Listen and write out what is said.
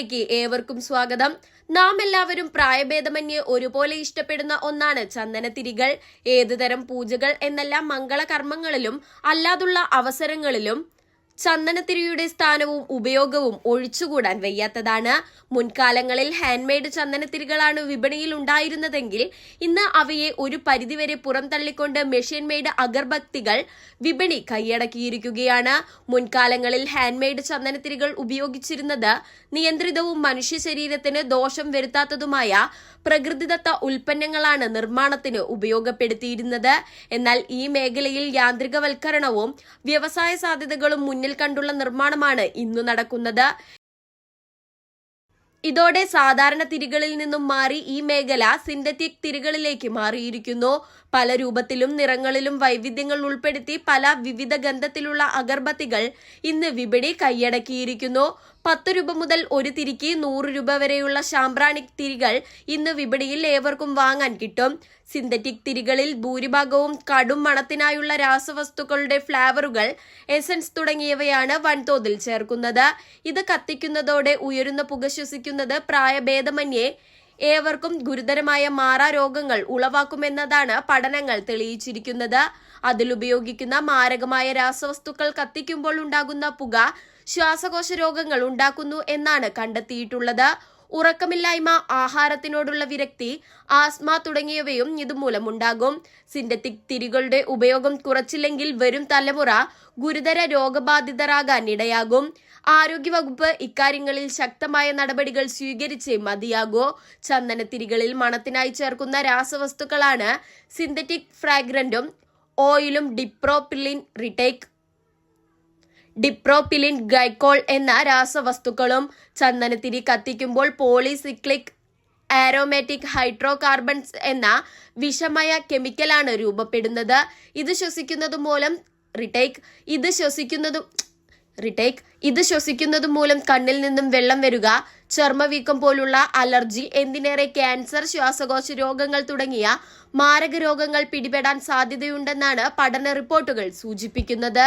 ന്യൂസിലേക്ക് ഏവർക്കും സ്വാഗതം. നാം എല്ലാവരും പ്രായഭേദമന്യേ ഒരുപോലെ ഇഷ്ടപ്പെടുന്ന ഒന്നാണ് ചന്ദനത്തിരികൾ. ഏതുതരം പൂജകൾ എന്നെല്ലാം മംഗളകർമ്മങ്ങളിലും അല്ലാതുള്ള അവസരങ്ങളിലും ചന്ദനത്തിരിയുടെ സ്ഥാനവും ഉപയോഗവും ഒഴിച്ചുകൂടാൻ വയ്യാത്തതാണ്. മുൻകാലങ്ങളിൽ ഹാൻഡ്മെയ്ഡ് ചന്ദനത്തിരികളാണ് വിപണിയിൽ ഉണ്ടായിരുന്നതെങ്കിൽ ഇന്ന് അവയെ ഒരു പരിധിവരെ പുറംതള്ളിക്കൊണ്ട് മെഷീൻ മെയ്ഡ് അഗർബത്തികൾ വിപണി കൈയടക്കിയിരിക്കുകയാണ്. മുൻകാലങ്ങളിൽ ഹാൻഡ്മെയ്ഡ് ചന്ദനത്തിരികൾ ഉപയോഗിച്ചിരുന്നത് നിയന്ത്രിതവും മനുഷ്യ ശരീരത്തിന് ദോഷം വരുത്താത്തതുമായ പ്രകൃതിദത്ത ഉൽപ്പന്നങ്ങളാണ് നിർമ്മാണത്തിന് ഉപയോഗപ്പെടുത്തിയിരുന്നത്. എന്നാൽ ഈ മേഖലയിൽ യാന്ത്രികവൽക്കരണവും വ്യവസായ സാധ്യതകളും മുന്നിൽ കണ്ടുള്ള നിർമ്മാണമാണ് ഇന്നു നടക്കുന്നത്. ഇതോടെ സാധാരണ തിരികളിൽ നിന്നും മാറി ഈ മേഖല സിന്തറ്റിക് തിരികളിലേക്ക് മാറിയിരിക്കുന്നു. പല രൂപത്തിലും നിറങ്ങളിലും വൈവിധ്യങ്ങൾ ഉൾപ്പെടുത്തി പല വിവിധ ഗന്ധത്തിലുള്ള അഗർബത്തികൾ ഇന്ന് വിപണി കൈയടക്കിയിരിക്കുന്നു. പത്ത് രൂപ മുതൽ ഒരു തിരിക്ക് നൂറ് രൂപ വരെയുള്ള ശാമ്പ്രാണിക് തിരികൾ ഇന്ന് വിപണിയിൽ ഏവർക്കും വാങ്ങാൻ കിട്ടും. സിന്തറ്റിക് തിരികളിൽ ഭൂരിഭാഗവും കടും മണത്തിനായുള്ള രാസവസ്തുക്കളുടെ ഫ്ലേവറുകൾ എസൻസ് തുടങ്ങിയവയാണ് വൻതോതിൽ ചേർക്കുന്നത്. ഇത് കത്തിക്കുന്നതോടെ ഉയരുന്ന പുക ശ്വസിക്കുന്നത് പ്രായഭേദമന്യേ ഏവർക്കും ഗുരുതരമായ മാറാ രോഗങ്ങൾ ഉളവാക്കുമെന്നതാണ് പഠനങ്ങൾ തെളിയിച്ചിരിക്കുന്നത്. അതിലുപയോഗിക്കുന്ന മാരകമായ രാസവസ്തുക്കൾ കത്തിക്കുമ്പോൾ ഉണ്ടാകുന്ന പുക ശ്വാസകോശ രോഗങ്ങൾ ഉണ്ടാക്കുന്നു എന്നാണ് കണ്ടെത്തിയിട്ടുള്ളത്. ഉറക്കമില്ലായ്മ ആഹാരത്തിനോടുള്ള വിരക്തി ആസ്മ തുടങ്ങിയവയും ഇതുമൂലം ഉണ്ടാകും സിന്തറ്റിക് തിരികളുടെ ഉപയോഗം കുറച്ചില്ലെങ്കിൽ വരും തലമുറ ഗുരുതര രോഗബാധിതരാകാൻ ഇടയാകും. ആരോഗ്യവകുപ്പ് ഇക്കാര്യങ്ങളിൽ ശക്തമായ നടപടികൾ സ്വീകരിച്ചേ മതിയാകൂ. ചന്ദനത്തിരികളിൽ മണത്തിനായി ചേർക്കുന്ന രാസവസ്തുക്കളാണ് സിന്തറ്റിക് ഫ്രാഗ്രന്റും ഓയിലും ഡിപ്രോപിലിൻ റിട്ടേക്ക് ഡിപ്രോപിലിൻ ഗൈക്കോൾ എന്ന രാസവസ്തുക്കളും ചന്ദനത്തിരി കത്തിക്കുമ്പോൾ പോളിസിക്ലിക് ആരോമാറ്റിക് ഹൈഡ്രോ കാർബൺസ് എന്ന വിഷമയ കെമിക്കലാണ് രൂപപ്പെടുന്നത്. ഇത് ശ്വസിക്കുന്നത് മൂലം റിട്ടേക്ക് ഇത് ശ്വസിക്കുന്നതും റിട്ടേക്ക് ഇത് ശ്വസിക്കുന്നത് മൂലം കണ്ണിൽ നിന്നും വെള്ളം വരിക ചർമ്മവീക്കം പോലുള്ള അലർജി എന്തിനേറെ ക്യാൻസർ ശ്വാസകോശ രോഗങ്ങൾ തുടങ്ങിയ മാരക രോഗങ്ങൾ പിടിപെടാൻ സാധ്യതയുണ്ടെന്നാണ് പഠന റിപ്പോർട്ടുകൾ സൂചിപ്പിക്കുന്നത്.